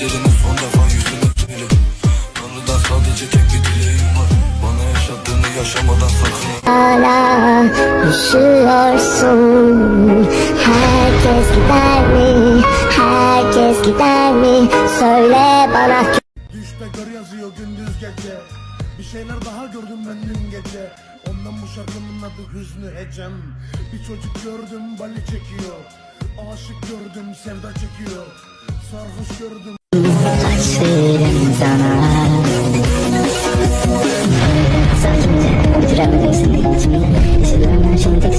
gözlerine son defa yüzünü söyle Tanrı'dan sadece tek bir dileğim var. Bana yaşattığını yaşamadan sakın. Hala üşüyorsun. Herkes gider mi? Herkes gider mi? Söyle bana Düşte gör yazıyor gündüz gece. Bir şeyler daha gördüm ben dün gece. Ondan bu şarkının adı Hüznü Ecem. Bir çocuk gördüm bali çekiyor. Aşık gördüm sevda çekiyor. Sarhoş gördüm Aşığım sana Sakince seni içimde Hissediyorum her şeyin tek